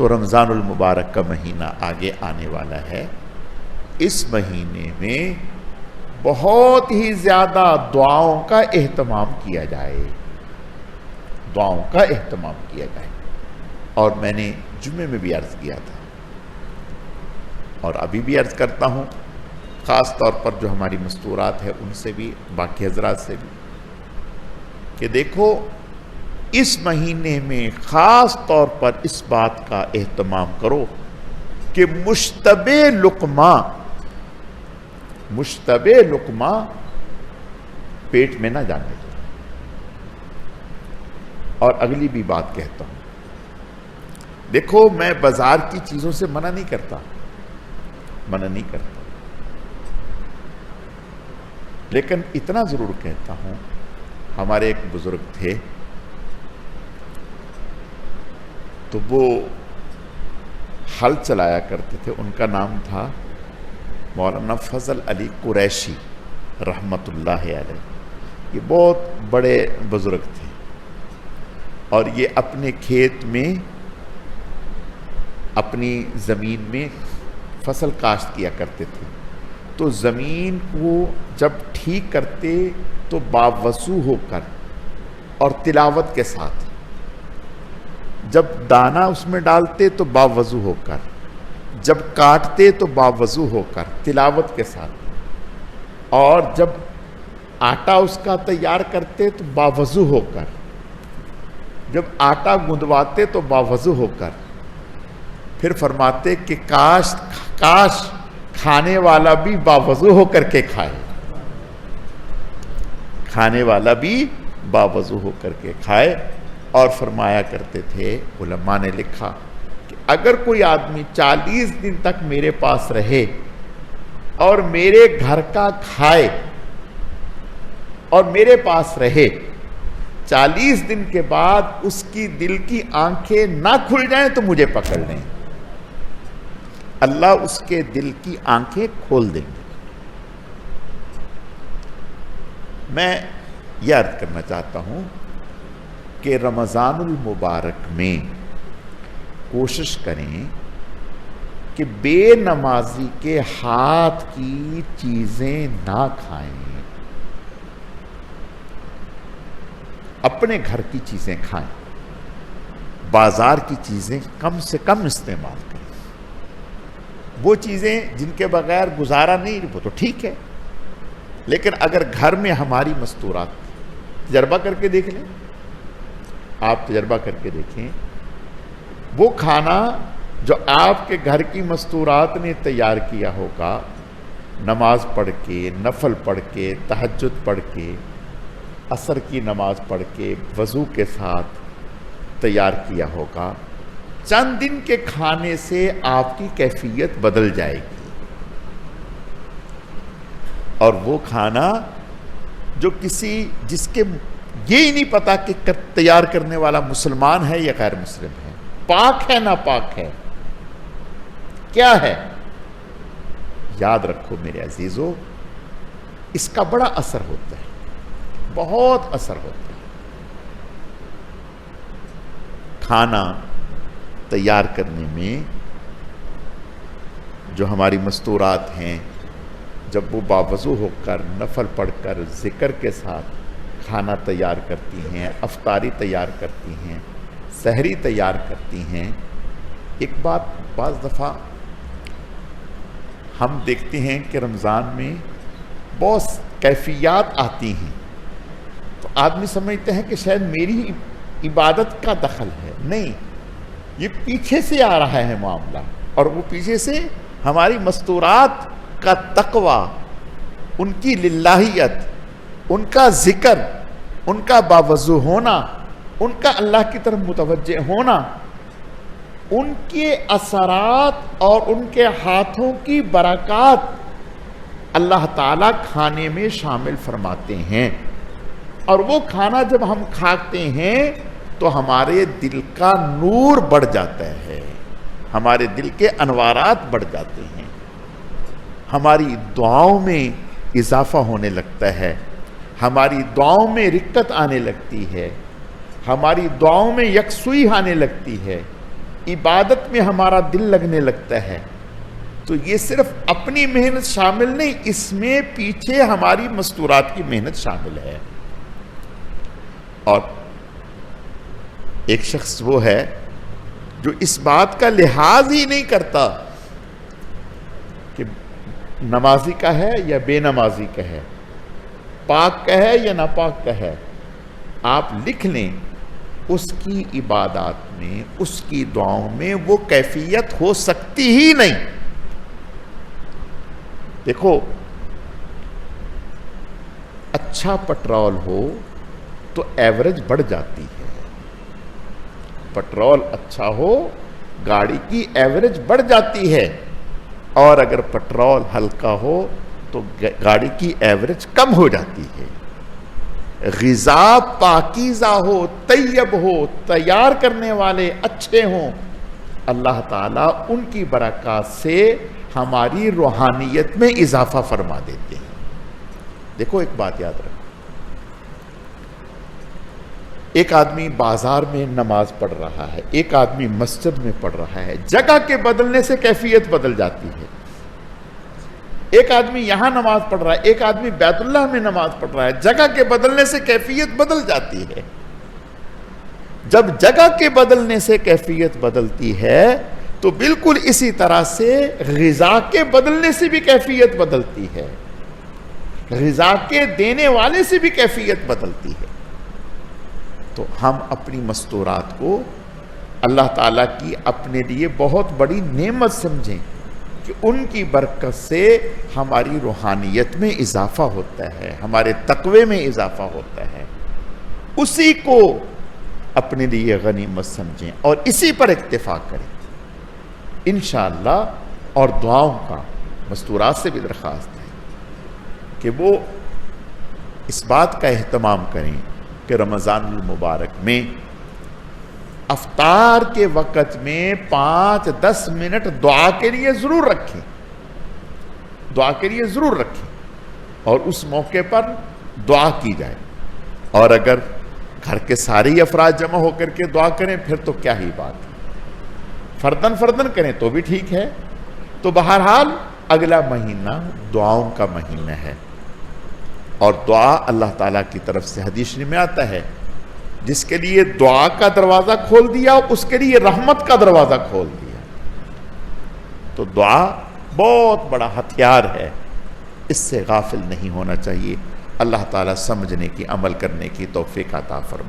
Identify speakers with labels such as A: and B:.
A: तो रमज़ानुल मुबारक का महीना आगे आने वाला है। इस महीने में बहुत ही ज़्यादा दुआओं का एहतमाम किया जाए। दुआओं का एहतमाम किया जाए। और मैंने जुम्मे में भी अर्ज़ किया था। और अभी भी अर्ज़ करता हूँ। ख़ास तौर पर जो हमारी मस्तूरात है, उनसे भी, बाकी हजरात से भी। कि देखो इस महीने में ख़ास तौर पर इस बात का एहतमाम करो कि मुश्तब लुकमा मुश्तब लुकमा पेट में ना जाने दो। और अगली भी बात कहता हूँ, देखो मैं बाज़ार की चीज़ों से मना नहीं करता, मना नहीं करता। लेकिन इतना ज़रूर कहता हूँ, हमारे एक बुज़ुर्ग थे तो वो हल चलाया करते थे। उनका नाम था मौलाना फजल अली कुरैशी रहमतुल्लाह अलैह। ये बहुत बड़े बुज़ुर्ग थे। और ये अपने खेत में, अपनी ज़मीन में फ़सल काश्त किया करते थे। तो ज़मीन को जब ठीक करते तो बावसू होकर और तिलावत के साथ जब दाना उसमें डालते तो बावजू होकर, जब काटते तो बावजू होकर, तिलावत के साथ। और जब आटा उसका तैयार करते तो बावजू होकर, जब आटा गुंदवाते तो बावजू होकर, फिर फरमाते कि काश काश खाने वाला भी बावजू होकर के खाए। खाने वाला भी बावजू होकर के खाए। और फरमाया करते थे, उलमा ने लिखा कि अगर कोई आदमी 40 दिन तक मेरे पास रहे और मेरे घर का खाए और मेरे पास रहे 40 दिन के बाद उसकी दिल की आँखें ना खुल जाएँ तो मुझे पकड़ लें। अल्लाह उसके दिल की आँखें खोल देंगे। मैं यह अर्थ करना चाहता हूँ कि रमज़ानुल मुबारक में कोशिश करें कि बेनमाजी के हाथ की चीज़ें ना खाएँ। अपने घर की चीज़ें खाएँ। बाज़ार की चीज़ें कम से कम इस्तेमाल करें। वो चीज़ें जिनके बगैर गुजारा नहीं, वो तो ठीक है। लेकिन अगर घर में हमारी मस्तूरात, तजर्बा करके देख लें आप तजर्बा करके देखें। वो खाना जो आपके घर की मस्तूरात ने तैयार किया होगा, नमाज़ पढ़ के, नफल पढ़ के तहजद पढ़ के, असर की नमाज़ पढ़ के, वज़ू के साथ तैयार किया होगा, चंद दिन के खाने से आपकी कैफियत बदल जाएगी। और वो खाना जो किसी जिसके ये ही नहीं पता कि कर, तैयार करने वाला मुसलमान है या गैर मुस्लिम है। पाक है ना पाक है? क्या है? याद रखो मेरे अजीजों इसका बड़ा असर होता है बहुत असर होता है। खाना तैयार करने में जो हमारी मस्तूरात हैं जब वो बावजू होकर नफल पढ़कर ज़िक्र के साथ खाना तैयार करती हैं, अफतारी तैयार करती हैं, सहरी तैयार करती हैं। एक बात बज दफ़ा हम देखते हैं कि रमज़ान में बहुत कैफियत आती हैं। तो आदमी समझते हैं कि शायद मेरी इबादत का दखल है। नहीं, ये पीछे से आ रहा है मामला और वो पीछे से हमारी मस्तूरात का तकवा, उनकी लाहीत उनका ज़िक्र उनका बावजू होना, उनका अल्लाह की तरफ़ मुतवज होना, उनके असरात और उनके हाथों की बरक़ात अल्लाह ताला खाने में शामिल फरमाते हैं। और वो खाना जब हम खाते हैं तो हमारे दिल का नूर बढ़ जाता है, हमारे दिल के अनवारात बढ़ जाते हैं, हमारी दुआओं में इजाफा होने लगता है। हमारी दुआओं में रिक्कत आने लगती है, हमारी दुआओं में यकसुई आने लगती है, इबादत में हमारा दिल लगने लगता है। तो ये सिर्फ़ अपनी मेहनत शामिल नहीं, इसमें पीछे हमारी मस्तूरात की मेहनत शामिल है। और एक शख्स वो है जो इस बात का लिहाज ही नहीं करता कि नमाजी का है या बेनमाजी का है। पाक कहे या नापाक का है आप लिख लें, उसकी इबादत में, उसकी दुआओं में वो कैफियत हो सकती ही नहीं। देखो अच्छा पेट्रोल हो तो एवरेज बढ़ जाती है। पेट्रोल अच्छा हो, गाड़ी की एवरेज बढ़ जाती है। और अगर पेट्रोल हल्का हो तो गाड़ी की एवरेज कम हो जाती है। गिजा पाकिजा हो, तैयब हो, तैयार करने वाले अच्छे हों, अल्लाह ताला उनकी बरकत से हमारी रूहानियत में इजाफा फरमा देते हैं। देखो एक बात याद रखो। एक आदमी बाज़ार में नमाज़ पढ़ रहा है, एक आदमी मस्जिद में पढ़ रहा है, जगह के बदलने से कैफियत बदल जाती है। एक आदमी यहाँ नमाज़ पढ़ रहा है, एक आदमी बैतुल्लाह में नमाज़ पढ़ रहा है, जगह के बदलने से कैफियत बदल जाती है। जब जगह के बदलने से कैफियत बदलती है तो बिल्कुल इसी तरह से गजा के बदलने से भी कैफियत बदलती है। गजा के देने वाले से भी कैफियत बदलती है। तो हम अपनी मस्तूरात को अल्लाह ताला की अपने लिए बहुत बड़ी नेमत समझें। कि उनकी बरकत से हमारी रूहानियत में इजाफा होता है, हमारे तकवे में इजाफा होता है। उसी को अपने लिए गनीमत समझें और इसी पर इतफा करें। इन और दुआओं का मस्तूरात से भी दरख्वास्त है कि वो इस बात का अहतमाम करें कि रमज़ान मुबारक में अफ्तार के वक़्त में पाँच दस मिनट दुआ के लिए ज़रूर रखें। दुआ के लिए ज़रूर रखें और उस मौके पर दुआ की जाए। और अगर घर के सारे ही अफराज जमा होकर के दुआ करें, फिर तो क्या ही बात है। फर्दन फर्दन करें तो भी ठीक है। तो बहरहाल, अगला महीना दुआओं का महीना है। और दुआ अल्लाह ताला की तरफ़ से हदीश में आता है जिसके लिए दुआ का दरवाज़ा खोल दिया, उसके लिए रहमत का दरवाज़ा खोल दिया। तो दुआ बहुत बड़ा हथियार है। इससे गाफिल नहीं होना चाहिए। अल्लाह ताला समझने की, अमल करने की तोफ़ी का फरमा